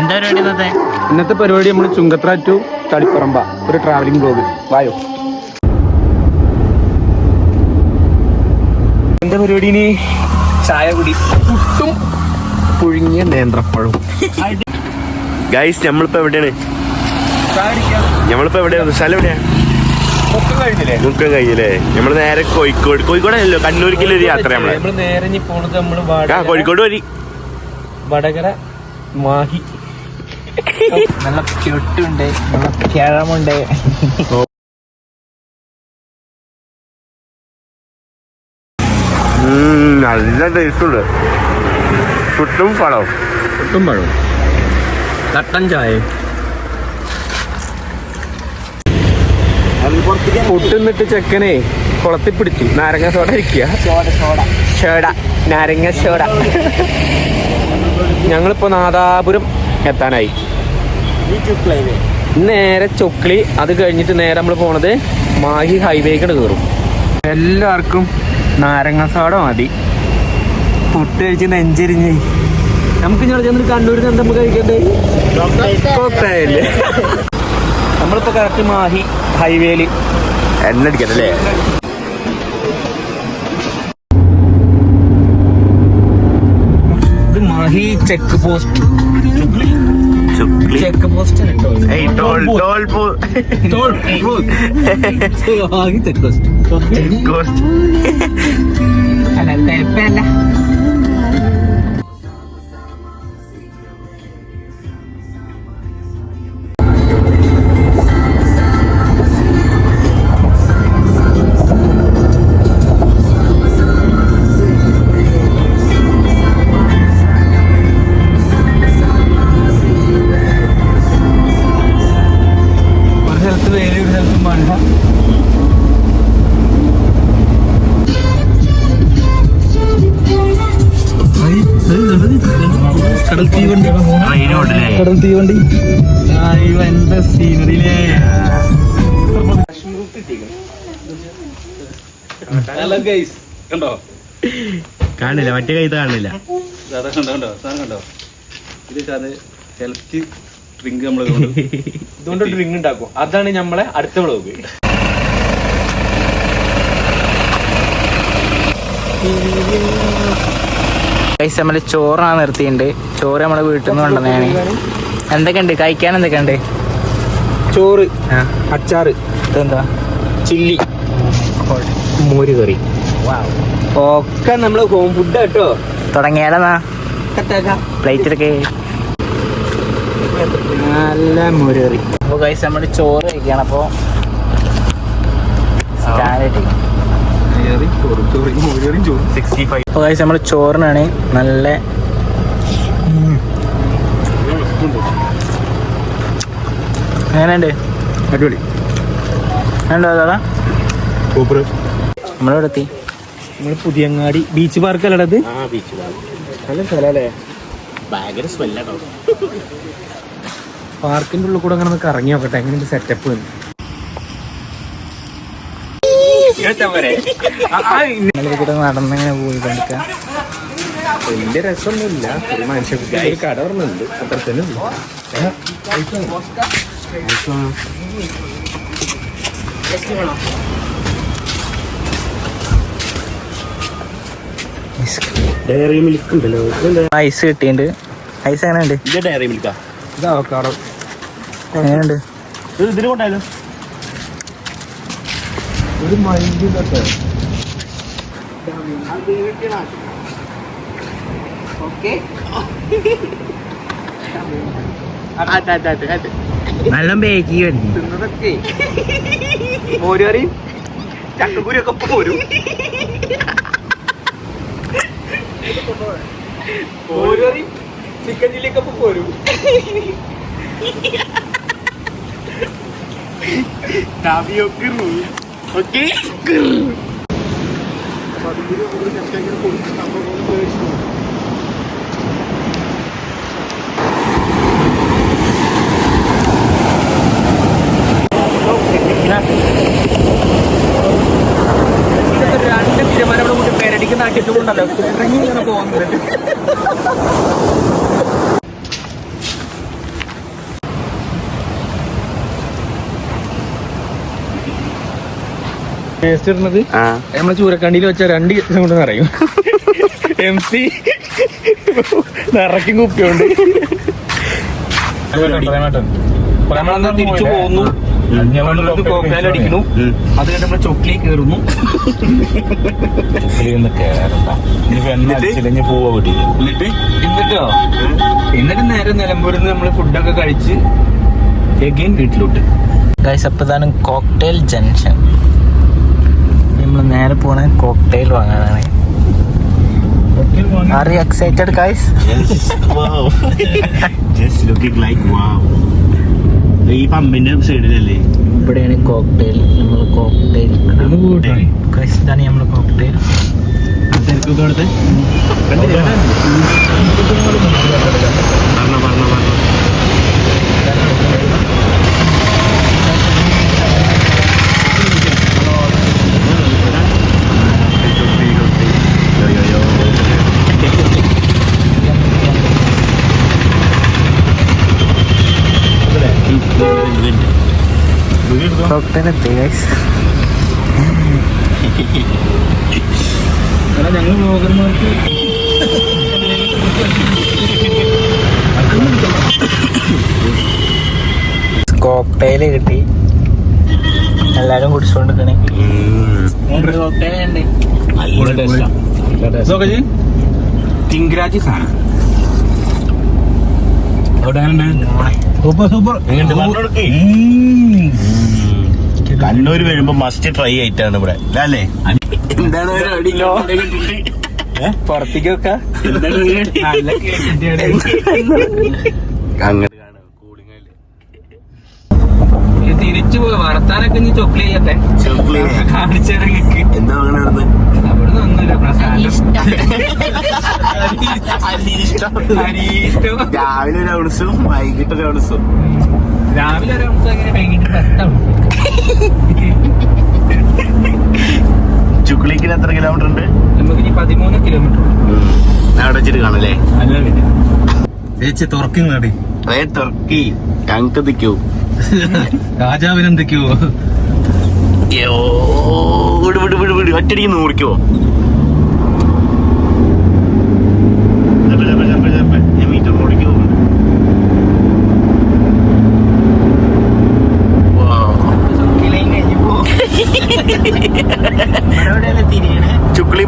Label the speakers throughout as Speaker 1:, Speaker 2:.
Speaker 1: എന്താ പരിപാടി ഇന്നത്തെ?
Speaker 2: ഇന്നത്തെ പരിപാടി നമ്മൾ ചുങ്കത്ര ടു തളിപ്പറമ്പ ഒരു ട്രാവലിംഗ് ബ്ലോഗ് വായോ. എന്താ പരിപാടി ഇനി? ചായ കുടി. പുട്ടും പുഴുങ്ങിയ നേന്ത്രപ്പഴവും.
Speaker 3: ഗൈസ് നമ്മളിപ്പോ എവിടെയാണ്? നമ്മളിപ്പോ എവിടെയാണ്? സ്ഥലം എവിടെയാ?
Speaker 2: കഴിഞ്ഞില്ലേ?
Speaker 3: മുക്കം കഴിഞ്ഞില്ലേ? നമ്മൾ നേരെ കോഴിക്കോട്. കോഴിക്കോടല്ലോ കണ്ണൂരിക്കുള്ള ഒരു യാത്ര
Speaker 2: നമ്മൾ? നേരെ പോണത് നമ്മൾ
Speaker 3: കോഴിക്കോട് വഴി.
Speaker 2: വടകര മാഹി.
Speaker 1: നല്ല ചെട്ടുണ്ട് നല്ല കിഴമുണ്ട്
Speaker 3: ഉം, നല്ല ടേസ്റ്റ് ഉണ്ട്. പുട്ടും പഴവും.
Speaker 2: പുട്ടും പഴവും. കട്ടൻ ചായ. പുട്ടുന്നിട്ട് ചെക്കനെ കുളത്തിൽ പിടിച്ചു. നാരങ്ങ സോഡ ഇരിക്കുക.
Speaker 1: സോഡ.
Speaker 2: നാരങ്ങ സോഡ. ഞങ്ങളിപ്പോ നാദാപുരം എത്താനായി. നേരെ ചൊക്ലി അത് കഴിഞ്ഞിട്ട് നേരെ നമ്മൾ പോണത് മാഹി ഹൈവേക്കാണ് കയറും എല്ലാവർക്കും നാരങ്ങ സോഡ മതി. പുട്ട് കഴിച്ച് നെഞ്ചെരിഞ്ഞ്. നമുക്ക് കണ്ണൂരിൽ നിന്ന് നമുക്ക് കഴിക്കണ്ടേ. നമ്മളിപ്പോ കറക്റ്റ് മാഹി ഹൈവേയിൽ എണ്ണടിക്കണല്ലേ? മാഹി ചെക്ക് പോസ്റ്റ്
Speaker 3: ചുക്ലി
Speaker 2: ചെക്ക് പോസ്റ്റ് കേട്ടോ
Speaker 3: ഏയ് ടോൾ ടോൾ പോ-
Speaker 2: കടൽ തീവണ്ടി. കടൽ തീവണ്ടി. സീനറിയിലേ കണ്ടോ?
Speaker 3: കാണില്ല മറ്റേ കൈ കാണില്ല.
Speaker 4: കണ്ടോ കണ്ടോ സാധനം കണ്ടോ? ഇത് അത് ഹെൽത്ത് ഡ്രിങ്ക് നമ്മൾ
Speaker 2: ഇതുകൊണ്ട് ഡ്രിങ്ക് ഉണ്ടാക്കും. അതാണ് നമ്മളെ അടുത്ത വ്ളോഗ്
Speaker 1: പൈസ നമ്മൾ ചോറാണ് നിർത്തിയിട്ടുണ്ട് ചോറ് നമ്മളെ വീട്ടിൽ നിന്ന് കൊണ്ടുവന്നാണ് എന്തൊക്കെയുണ്ട്? കഴിക്കാൻ എന്തൊക്കെയുണ്ട്?
Speaker 2: ചോറ് അച്ചാറ്
Speaker 1: ഇതെന്താ?
Speaker 2: ചില്ലി മോര് കറി. ഒക്കെ നമ്മൾ ഹോം ഫുഡ് കേട്ടോ
Speaker 1: തുടങ്ങിയാലെന്നാ? പ്ലേറ്റിലൊക്കെ
Speaker 2: നല്ല മോര് കറി.
Speaker 1: അപ്പോൾ കഴിച്ച് നമ്മൾ ചോറ് കഴിക്കുകയാണ് അപ്പോൾ അപ്പോൾ കഴിച്ച് നമ്മൾ ചോറിനാണ് നല്ല എങ്ങനെയുണ്ട്?
Speaker 2: അടിപൊളി.
Speaker 1: ഉണ്ടോ
Speaker 2: സൂപ്പർ
Speaker 1: നമ്മളെവിടെ എത്തി
Speaker 2: നമ്മൾ പുതിയങ്ങാടി ബീച്ച് പാർക്ക് അല്ലേ
Speaker 3: അത്? ബീച്ച്
Speaker 2: നല്ല സ്ഥലല്ലേ?
Speaker 3: ഭയങ്കര സ്മെല്ലോ
Speaker 2: പാർക്കിന്റെ ഉള്ളിൽ കൂടെ അങ്ങനെ നമുക്ക് ഇറങ്ങി നോക്കട്ടെ. എങ്ങനെയുണ്ട് സെറ്റപ്പ്
Speaker 1: കൂടെ നടന്നിങ്ങനെ പോയി കണ്ടിക്കാം
Speaker 2: വലിയ രസമൊന്നുമില്ല. ഒരു മനുഷ്യ ഒരു കട പറഞ്ഞുണ്ട് അത്ര തന്നെ.
Speaker 3: ഡയറി മിൽക്ക് ഉണ്ടല്ലോ.
Speaker 1: ഐസ് കിട്ടിയിട്ടുണ്ട്. ഐസ് എങ്ങനെയുണ്ട്?
Speaker 3: ഇത് ഡയറി മിൽക്കാ.
Speaker 2: ഇതാ
Speaker 1: എങ്ങനെയുണ്ട്?
Speaker 3: ഇത് ഇതിന് കൊണ്ടായാലോ
Speaker 2: ഒരു മൈൻഡ് ഇതൊക്കെ.
Speaker 1: നല്ല ബേക്കി
Speaker 2: തിന്നതൊക്കെ. മോര് കറിയും ചക്കക്കുരി ഒക്കെ പോരും. മോര് കറിയും ചിക്കൻ ചില്ലി ഒക്കെ പോരും.
Speaker 3: ഓക്കെ
Speaker 2: രണ്ട് തീരുമാനം ഇവിടെ കൂട്ടി പേരടിക്ക് നാട്ടിട്ടുണ്ടല്ലോ ഇറങ്ങി ഇങ്ങനെ പോകുന്നുണ്ട് ടേസ്റ്റ് ഇടുന്നത്. നമ്മളെ ചൂരക്കണ്ടിയിൽ വെച്ച രണ്ട് ദിവസം കൊണ്ട് നിറയും. എം സി നിറയ്ക്കും കുപ്പിയുണ്ട്. തിരിച്ചു പോകുന്നു. അടിക്കുന്നു. അത് കയറുന്നു.
Speaker 3: എന്നിട്ട്?
Speaker 2: എന്നിട്ടോ? നേരെ നിലമ്പൂരിൽ നിന്ന് ഫുഡൊക്കെ കഴിച്ച് എഗെയിൻ വീട്ടിലോട്ട്.
Speaker 1: ഗൈസ് കോക്ടെയിൽ ജംഗ്ഷൻ നമ്മൾ നേരെ പോണ കോക്ടെയിൽ വാങ്ങാനാണ്. Are you excited guys
Speaker 3: wow. Just looking like wow. ഈ പമ്പിന്റെ സൈഡിലല്ലേ
Speaker 1: ഇവിടെയാണ് കോക്ടെയിൽ നമ്മൾ കോക്ടെയിൽ ഇതാണ് നമ്മൾ കോക്ടെയിൽ
Speaker 3: തിരക്കൊക്കെ അടുത്ത്
Speaker 1: എത്തി ഗൈസ്
Speaker 2: ഞങ്ങൾ ബ്ലോഗർമാർക്ക്
Speaker 1: കോക്ടെയിൽ കിട്ടി. എല്ലാരും കുടിച്ചോണ്ടിരിക്കണേ.
Speaker 2: തിങ്കളാഴ്ച സാധനം.
Speaker 3: Super super. കണ്ണൂര് വരുമ്പോ മസ്റ്റ് ട്രൈ ആയിട്ടാണ് ഇവിടെ. അല്ലേ എന്താണ്
Speaker 2: പുറത്തേക്ക് വെക്കാം തിരിച്ചു പോയി. വർത്താനൊക്കെ ഇനി ചൊക്ലി ചെയ്യട്ടെ. കാണിച്ചു
Speaker 3: എന്താ അങ്ങനെ നടന്നത്
Speaker 2: അവിടെ ഒന്നുമില്ല. പ്രസാദം. അരിഷ്ടം
Speaker 3: രാവിലെ ഒരു ഔൺസും വൈകിട്ട് ഒരു ഔൺസും
Speaker 2: രാവിലെ ഒരു ഔൺസ് അങ്ങനെ വൈകിട്ട് പത്താവും
Speaker 3: ചുക്ലിക്കിന് എത്ര കിലോമീറ്റർ ഉണ്ട്?
Speaker 2: നമുക്ക് ഇനി പതിമൂന്ന് കിലോമീറ്റർ
Speaker 3: ഞാൻ അവിടെ വെച്ചിട്ട് കാണല്ലേ
Speaker 4: ചേച്ചി
Speaker 3: തുറക്കി ഞങ്ങക്ക് നിൽക്കൂ
Speaker 4: രാജാവിനെന്തൊക്കെയോ
Speaker 3: വിട് വിട് വിട് വിട്. ഒറ്റടിക്ക് നൂറിക്കോ?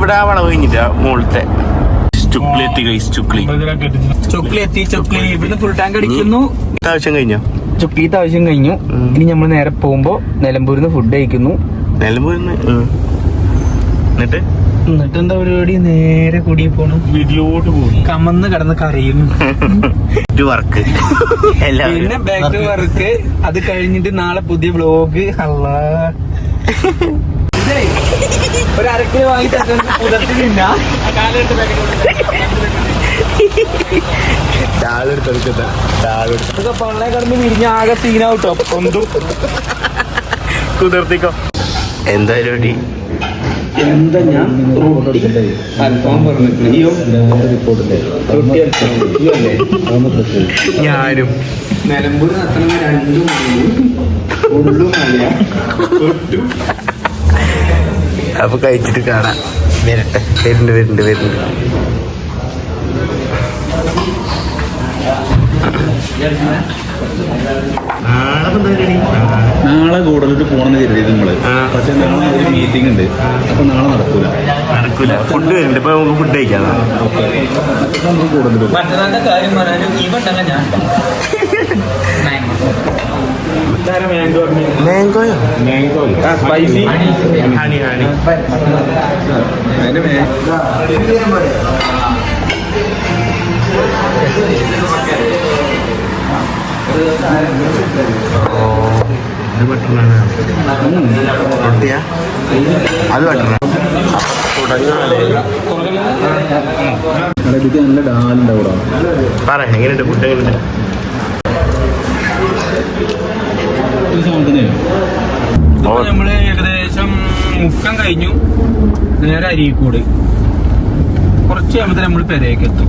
Speaker 3: ഇവിടെ ആ വളവ് കഴിഞ്ഞില്ല മുകളിലത്തെ. ചുക്ലി എത്തി കൈസ് ചുക്ലി
Speaker 2: ചുക്ലി എത്തി ചുക്ലി ഇവിടുന്ന് ഫുൾ ടാങ്ക് അടിക്കുന്നു.
Speaker 3: ആവശ്യം കഴിഞ്ഞോ?
Speaker 2: ചൊക്ലീത്തെ ആവശ്യം കഴിഞ്ഞു. ഇനി നമ്മൾ നേരെ പോകുമ്പോ നിലമ്പൂരിൽ നിന്ന് ഫുഡ് കഴിക്കുന്നു.
Speaker 3: നിലമ്പൂരിന്ന് എന്നിട്ട്?
Speaker 2: എന്നിട്ട് എന്താ പരിപാടി? നേരെ കുടി പോണു.
Speaker 3: വീട്ടിലോട്ട് പോകും
Speaker 2: കമന്ന് കിടന്ന് കറിയും
Speaker 3: വർക്ക്
Speaker 2: പിന്നെ ബാക്ക് ടു വർക്ക് അത് കഴിഞ്ഞിട്ട് നാളെ പുതിയ ബ്ലോഗ് അല്ലാ ഒരു അരക്കിലോ വാങ്ങി പുതർത്തില്ല
Speaker 3: ചാളെടുത്തെടുക്കട്ടെ ചാളെടുത്ത്
Speaker 2: ഇതൊക്കെ പള്ളേ കിടന്ന് വിരിഞ്ഞ ആകെ സീനാവട്ടോ ഒന്നും
Speaker 3: കുതിർത്തിക്കോ. എന്താ പരിപാടി
Speaker 2: എന്താ ഞാൻ? റൊട്ടി. അൽഫാം ഇതല്ലേ?
Speaker 3: ഞാനും.
Speaker 2: നിലമ്പൂർ നടത്തണ രണ്ടും ഉള്ളു മല
Speaker 3: അപ്പൊ കഴിച്ചിട്ട് കാണാം. വരട്ടെ. വരുന്നുണ്ട് വരുന്നുണ്ട് വരുന്നുണ്ട്. നാളെ
Speaker 4: കൂടുതലിട്ട് പോണെന്ന് കരുതി
Speaker 3: നമ്മൾ.
Speaker 4: പക്ഷെ നാളെ ഒരു മീറ്റിംഗ് ഉണ്ട്. അപ്പൊ നാളെ നടക്കൂല.
Speaker 3: നടക്കൂല. ഫുഡ് വരുന്നുണ്ട് ഇപ്പൊ നമുക്ക് ഫുഡ് കഴിക്കാം.
Speaker 4: നമുക്ക് കൂടുതൽ
Speaker 2: മറ്റന്നാളുടെ മാംഗോ
Speaker 3: മാംഗോയോ
Speaker 2: സ്പൈസി
Speaker 3: ഹണി ഹണി റൊട്ടിയാ അത് ബട്ടറാണ്
Speaker 4: നല്ല ഡാലുണ്ടാവും
Speaker 3: പറ എങ്ങനെയുണ്ട്? ഫുഡ്
Speaker 4: ഈ സാധനം തന്നെയാണ്
Speaker 2: നമ്മൾ ഏകദേശം മുക്കം കഴിഞ്ഞു. നേരെ അരീക്കോട്. കുറച്ച് കഴിയുമ്പോൾ നമ്മൾ പെരേക്ക് എത്തും.